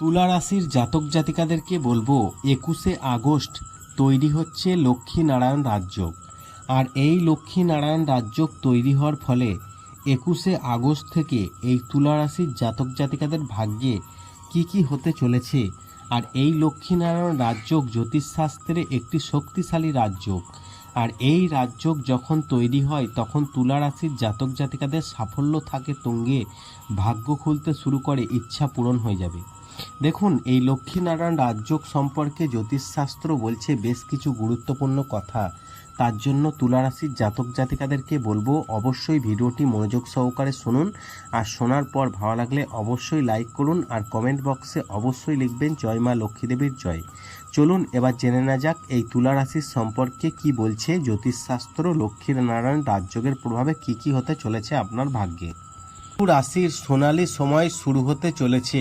তুলা রাশির জাতক জাতিকাদেরকে বলব, একুশে আগস্ট তৈরি হচ্ছে লক্ষ্মী নারায়ণ রাজযোগ। আর এই লক্ষ্মী নারায়ণ রাজযোগ তৈরি হওয়ার ফলে একুশে আগস্ট থেকে এই তুলা রাশির জাতক জাতিকাদের ভাগ্যে কি কি হতে চলেছে আর এই লক্ষ্মীনারায়ণ রাজযোগ জ্যোতিষশাস্ত্রে একটি শক্তিশালী রাজযোগ। আর এই রাজযোগ যখন তৈরি হয়, তখন তুলা রাশির জাতক জাতিকাদের সাফল্য থাকে তুঙ্গে, ভাগ্য খুলতে শুরু করে, ইচ্ছা পূরণ হয়ে যাবে। দেখুন, এই লক্ষ্মীনারায়ণ রাজযোগ সম্পর্কে জ্যোতিষশাস্ত্র বলছে বেশ কিছু গুরুত্বপূর্ণ কথা। তার জন্য তুলা রাশির জাতক জাতিকাদেরকে বলব, অবশ্যই ভিডিওটি মনোযোগ সহকারে শুনুন। আর শোনার পর ভালো লাগলে অবশ্যই লাইক করুন আর কমেন্ট বক্সে অবশ্যই লিখবেন, জয় মা লক্ষ্মীদেবীর জয়। চলুন, এবার জেনে না যাক এই তুলা রাশির সম্পর্কে কি বলছে জ্যোতিষশাস্ত্র লক্ষ্মীর নারায়ণ রাজযোগের প্রভাবে কি কি হতে চলেছে আপনার ভাগ্যে। রাশির সোনালি সময় শুরু হতে চলেছে।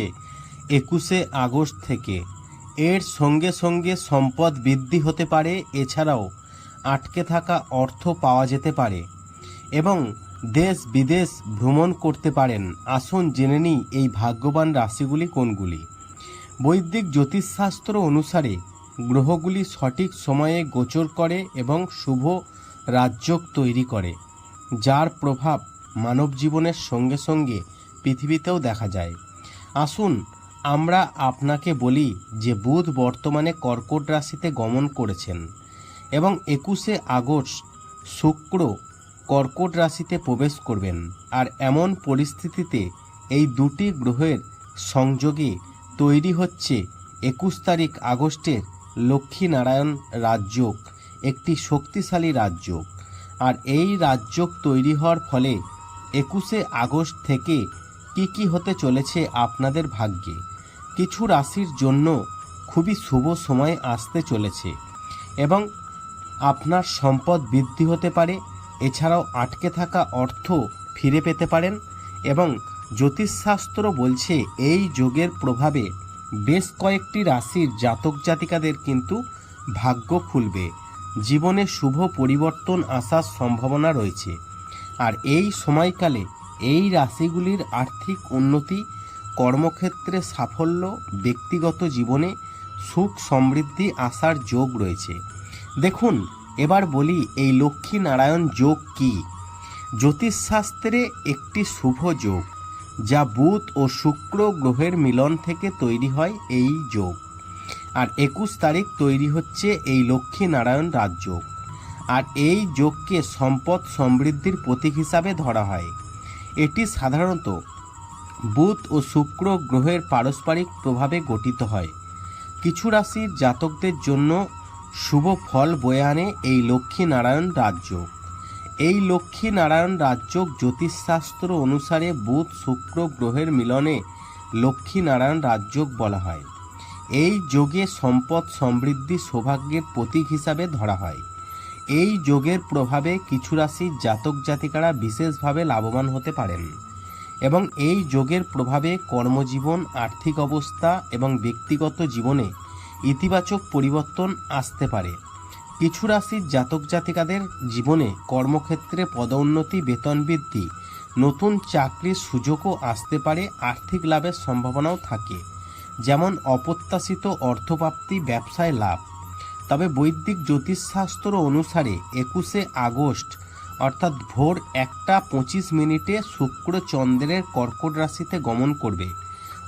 একুশে আগস্ট থেকে। এর সঙ্গে সঙ্গে সম্পদ বৃদ্ধি হতে পারে, এছাড়াও আটকে থাকা অর্থ পাওয়া যেতে পারে এবং দেশ বিদেশ ভ্রমণ করতে পারেন। আসুন জেনে নিই এই ভাগ্যবান রাশিগুলি কোনগুলি। বৈদিক জ্যোতিষশাস্ত্র অনুসারে গ্রহগুলি সঠিক সময়ে গোচর করে এবং শুভ রাজযোগ তৈরি করে, যার প্রভাব মানব জীবনের সঙ্গে সঙ্গে পৃথিবীতেও দেখা যায়। আসুন আমরা আপনাকে বলি যে বুধ বর্তমানে কর্কট রাশিতে গমন করেছেন এবং একুশে আগস্ট শুক্র কর্কট রাশিতে প্রবেশ করবেন। আর এমন পরিস্থিতিতে এই দুটি গ্রহের সংযোগে তৈরি হচ্ছে একুশ তারিখ আগস্টের লক্ষ্মীনারায়ণ রাজযোগ, একটি শক্তিশালী রাজযোগ। আর এই রাজযোগ তৈরি হওয়ার ফলে একুশে আগস্ট থেকে কি কি হতে চলেছে আপনাদের ভাগ্যে? কিছু রাশির জন্য খুবই শুভ সময় আসতে চলেছে এবং আপনার সম্পদ বৃদ্ধি হতে পারে। এছাড়াও আটকে থাকা অর্থ ফিরে পেতে পারেন এবং জ্যোতিষশাস্ত্র বলছে এই যোগের প্রভাবে বেশ কয়েকটি রাশির জাতক জাতিকাদের কিন্তু ভাগ্য খুলবে। জীবনে শুভ পরিবর্তন আসার সম্ভাবনা রয়েছে। আর এই সময়কালে এই রাশিগুলির আর্থিক উন্নতি কর্মক্ষেত্রে সাফল্য, ব্যক্তিগত জীবনে সুখ সমৃদ্ধি আসার যোগ রয়েছে। দেখুন, এবার বলি এই লক্ষ্মী নারায়ণ যোগ কি? জ্যোতিষশাস্ত্রে একটি শুভ যোগ, যা বুধ ও শুক্র গ্রহের মিলন থেকে তৈরি হয় এই যোগ। আর একুশ তারিখ তৈরি হচ্ছে এই লক্ষ্মী নারায়ণ রাজযোগ আর এই যোগকে সম্পদ সমৃদ্ধির প্রতীক হিসাবে ধরা হয়। এটি সাধারণত বুধ ও শুক্র গ্রহের পারস্পরিক প্রভাবে গঠিত হয়। কিছু রাশির জাতকদের জন্য শুভ ফল বয়ে আনে এই লক্ষ্মী নারায়ণ রাজযোগ এই লক্ষ্মী নারায়ণ রাজযোগ জ্যোতিষশাস্ত্র অনুসারে বুধ শুক্র গ্রহের মিলনে লক্ষ্মী নারায়ণ রাজযোগ বলা হয়। এই যোগে সম্পদ সমৃদ্ধি সৌভাগ্যের প্রতীক হিসাবে ধরা হয়। এই যোগের প্রভাবে কিছু রাশির জাতক জাতিকারা বিশেষভাবে লাভবান হতে পারেন। এবং এই যোগের প্রভাবে কর্মজীবন, আর্থিক অবস্থা এবং ব্যক্তিগত জীবনে ইতিবাচক পরিবর্তন আসতে পারে। কিছু রাশির জাতক জাতিকাদের জীবনে কর্মক্ষেত্রে পদোন্নতি, বেতন বৃদ্ধি, নতুন চাকরির সুযোগও আসতে পারে, আর্থিক লাভের সম্ভাবনাও থাকে। যেমন অপ্রত্যাশিত অর্থপ্রাপ্তি, ব্যবসায় লাভ। তবে বৈদিক জ্যোতিষশাস্ত্র অনুসারে একুশে আগস্ট অর্থাৎ ভোর একটা পঁচিশ মিনিটে শুক্র চন্দ্রের কর্কট রাশিতে গমন করবে।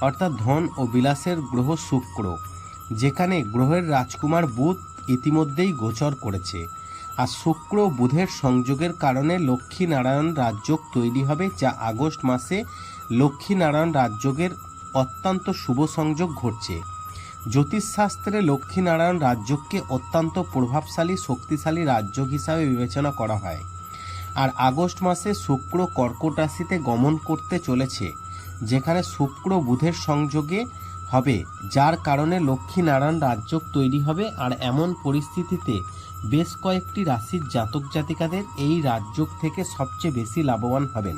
অর্থাৎ ধন ও বিলাসের গ্রহ শুক্র, যেখানে গ্রহের রাজকুমার বুধ ইতিমধ্যেই গোচর করেছে। আর শুক্র বুধের সংযোগের কারণে লক্ষ্মী নারায়ণ রাজযোগ তৈরি হবে, যা আগস্ট মাসে লক্ষ্মী নারায়ণ রাজযোগের অত্যন্ত শুভ সংযোগ ঘটছে। জ্যোতিষশাস্ত্রে লক্ষ্মী নারায়ণ রাজযোগকে অত্যন্ত প্রভাবশালী, শক্তিশালী রাজযোগ হিসাবে বিবেচনা করা হয়। আর আগস্ট মাসে শুক্র কর্কট রাশিতে গমন করতে চলেছে, যেখানে শুক্র বুধের সংযোগে হবে, যার কারণে লক্ষ্মী নারায়ণ রাজযোগ তৈরি হবে। আর এমন পরিস্থিতিতে বেশ কয়েকটি রাশির জাতক জাতিকাদের এই রাজযোগ থেকে সবচেয়ে বেশি লাভবান হবেন।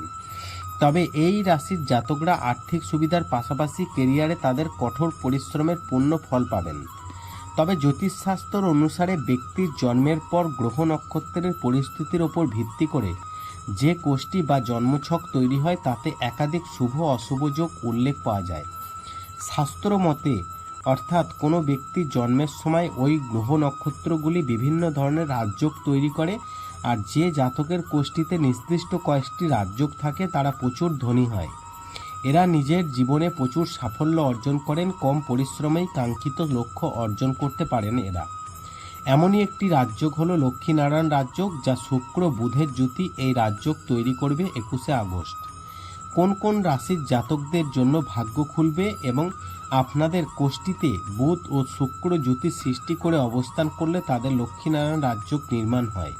তবে এই রাশির জাতকরা আর্থিক সুবিধার পাশাপাশি কেরিয়ারে তাদের কঠোর পরিশ্রমের পূর্ণ ফল পাবেন। তবে জ্যোতিষশাস্ত্র অনুসারে ব্যক্তির জন্মের পর গ্রহ নক্ষত্রের পরিস্থিতির ওপর ভিত্তি করে যে কোষ্ঠী বা জন্মছক তৈরি হয়, তাতে একাধিক শুভ অশুভ যোগ উল্লেখ পাওয়া যায়। শাস্ত্র মতে, অর্থাৎ কোনো ব্যক্তির জন্মের সময় ওই গ্রহ নক্ষত্রগুলি বিভিন্ন ধরনের রাজযোগ তৈরি করে আর যে জাতকের কোষ্ঠীতে নির্দিষ্ট কয়েকটি রাজযোগ থাকে, তারা প্রচুর ধনী হয়। এরা নিজের জীবনে প্রচুর সাফল্য অর্জন করেন, কম পরিশ্রমেই কাঙ্ক্ষিত লক্ষ্য অর্জন করতে পারেন এরা। এমনই একটি রাজযোগ হল লক্ষ্মীনারায়ণ রাজযোগ, যা শুক্র বুধের জ্যোতি এই রাজযোগ তৈরি করবে একুশে আগস্ট। কোন কোন রাশির জাতকদের জন্য ভাগ্য খুলবে এবং আপনাদের কোষ্ঠীতে বুধ ও শুক্র জ্যোতি সৃষ্টি করে অবস্থান করলে তাদের লক্ষ্মীনারায়ণ রাজযোগ নির্মাণ হয়।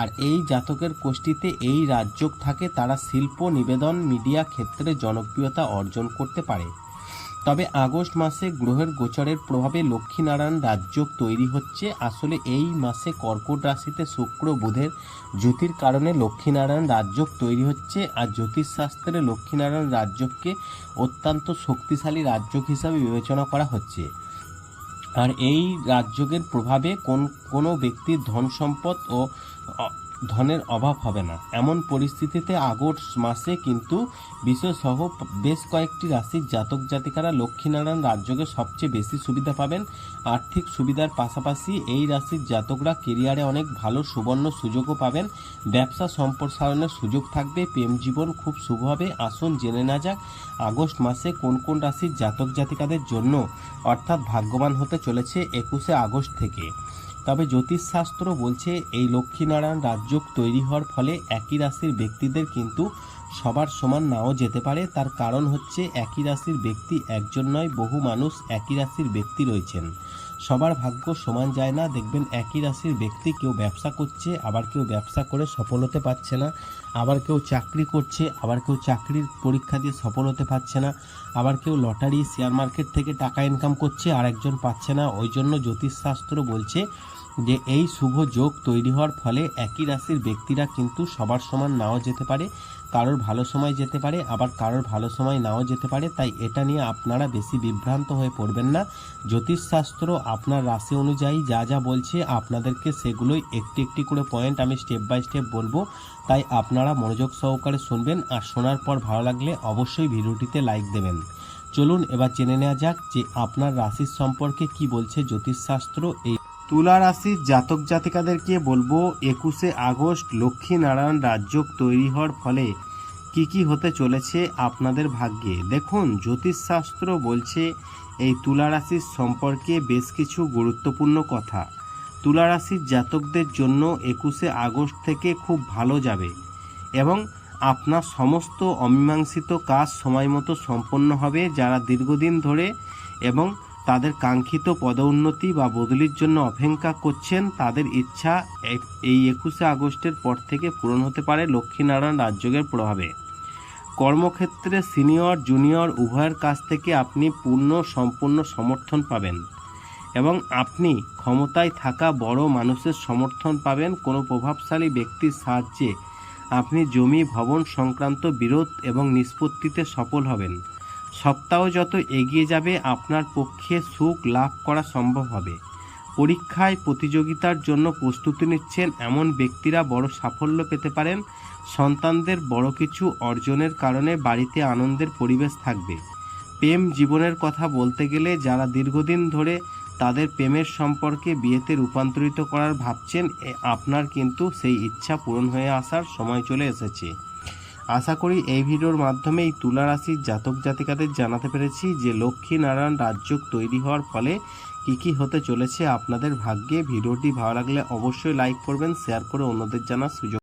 আর এই জাতকের কোষ্ঠীতে এই রাজযোগ থাকে, তারা শিল্প, নিবেদন, মিডিয়া ক্ষেত্রে জনপ্রিয়তা অর্জন করতে পারে। তবে আগস্ট মাসে গ্রহের গোচরের প্রভাবে লক্ষ্মীনারায়ণ রাজযোগ তৈরি হচ্ছে। আসলে এই মাসে কর্কট রাশিতে শুক্র বুধের জ্যোতির কারণে লক্ষ্মীনারায়ণ রাজযোগ তৈরি হচ্ছে আর জ্যোতিষশাস্ত্রে লক্ষ্মীনারায়ণ রাজযোগকে অত্যন্ত শক্তিশালী রাজযোগ হিসাবে বিবেচনা করা হচ্ছে। আর এই রাজযোগের প্রভাবে কোন কোনো ব্যক্তির ধন সম্পদ ও ধনের অভাব হবে না। এমন পরিস্থিতিতে আগস্ট মাসে কিন্তু বিশ্বসহ বেশ কয়েকটি রাশির জাতক জাতিকারা লক্ষ্মীনারায়ণ রাজ্যকে সবচেয়ে বেশি সুবিধা পাবেন। আর্থিক সুবিধার পাশাপাশি এই রাশির জাতকরা কেরিয়ারে অনেক ভালো সুবর্ণ সুযোগও পাবেন। ব্যবসা সম্প্রসারণের সুযোগ থাকবে। প্রেম জীবন খুব শুভ হবে। আসুন জেনে না যাক আগস্ট মাসে কোন কোন রাশির জাতক জাতিকাদের জন্য অর্থাৎ ভাগ্যবান হতে চলেছে একুশে আগস্ট থেকে। তবে জ্যোতিষশাস্ত্র বলছে এই লক্ষ্মীনারায়ণ রাজযোগ তৈরি হওয়ার ফলে একই রাশির ব্যক্তিদের কিন্তু সবার সমান নাও যেতে পারে। তার কারণ হচ্ছে একই রাশির ব্যক্তি একজন নয়, বহু মানুষ একই রাশির ব্যক্তি রয়েছেন। সবার ভাগ্য সমান যায় না। দেখবেন একই রাশির ব্যক্তি কেউ ব্যবসা করছে, আবার কেউ ব্যবসা করে সফল হতে পারছে না। আবার কেউ চাকরি করছে, আবার কেউ চাকরির পরীক্ষা দিয়ে সফল হতে পারছে না। আবার কেউ লটারি শেয়ার মার্কেট থেকে টাকা ইনকাম করছে আর একজন পাচ্ছে না। ওই জন্য জ্যোতিষশাস্ত্র বলছে যে এই শুভ যোগ তৈরি হওয়ার ফলে একই রাশির ব্যক্তিরা কিন্তু সবার সমান নাও যেতে পারে, কারোর ভালো সময় যেতে পারে, আবার কারোর ভালো সময় নাও যেতে পারে। তাই এটা নিয়ে আপনারা বেশি বিভ্রান্ত হয়ে পড়বেন না। জ্যোতিষশাস্ত্র আপনার রাশি অনুযায়ী যা যা বলছে আপনাদেরকে সেগুলোই একটি একটি করে পয়েন্ট আমি স্টেপ বাই স্টেপ বলব। তাই আপনারা মনোযোগ সহকারে শুনবেন আর শোনার পর ভালো লাগলে অবশ্যই ভিডিওটিতে লাইক দেবেন। চলুন এবার জেনে নেওয়া যাক যে আপনার রাশির সম্পর্কে কি বলছে জ্যোতিষশাস্ত্র এই তুলা রাশির জাতক জাতিকাদেরকে বলব, একুশে আগস্ট লক্ষ্মী নারায়ণ রাজযোগ তৈরি হওয়ার ফলে কি কি হতে চলেছে আপনাদের ভাগ্যে? দেখুন, জ্যোতিষশাস্ত্র বলছে, এই তুলা রাশির সম্পর্কে বেশ কিছু গুরুত্বপূর্ণ কথা। তুলা রাশির জাতকদের জন্য একুশে আগস্ট থেকে খুব ভালো যাবে এবং আপনার সমস্ত অমীমাংসিত কাজ সময় মতো সম্পন্ন হবে যারা দীর্ঘদিন ধরে এবং তাদের কাঙ্ক্ষিত পদোন্নতি বা বদলির জন্য অপেক্ষা করছেন তাদের ইচ্ছা এই একুশে আগস্টের পর থেকে পূরণ হতে পারে লক্ষ্মীনারায়ণ রাজযোগের প্রভাবে। কর্মক্ষেত্রে সিনিয়র, জুনিয়র, উভয়ের কাছ থেকে আপনি পূর্ণ, সম্পূর্ণ সমর্থন পাবেন এবং আপনি ক্ষমতায় থাকা বড় মানুষের সমর্থন পাবেন। কোনো প্রভাবশালী ব্যক্তির সাহায্যে আপনি জমি, ভবন সংক্রান্ত বিরোধ এবং নিষ্পত্তিতে সফল হবেন। সপ্তাহ যত এগিয়ে যাবে, আপনার পক্ষে সুখ লাভ করা সম্ভব হবে। পরীক্ষায় প্রতিযোগিতার জন্য প্রস্তুতি নিচ্ছেন এমন ব্যক্তিরা বড় সাফল্য পেতে পারেন। সন্তানদের বড় কিছু অর্জনের কারণে বাড়িতে আনন্দের পরিবেশ থাকবে। প্রেম জীবনের কথা বলতে গেলে যারা দীর্ঘদিন ধরে তাদের প্রেমের সম্পর্কে বিয়েতে রূপান্তরিত করার ভাবছেন আপনার কিন্তু সেই ইচ্ছা পূরণ হয়ে আসার সময় চলে এসেছে। আশা করি এই ভিডিওর মাধ্যমে এই তুলা রাশির জাতক জাতিকাদের জানাতে পেরেছি যে লক্ষ্মী নারায়ণ রাজযোগ তৈরি হওয়ার ফলে কি কি হতে চলেছে আপনাদের ভাগ্যে। ভিডিওটি ভালো লাগলে অবশ্যই লাইক করবেন শেয়ার করে অন্যদের জানার সুযোগ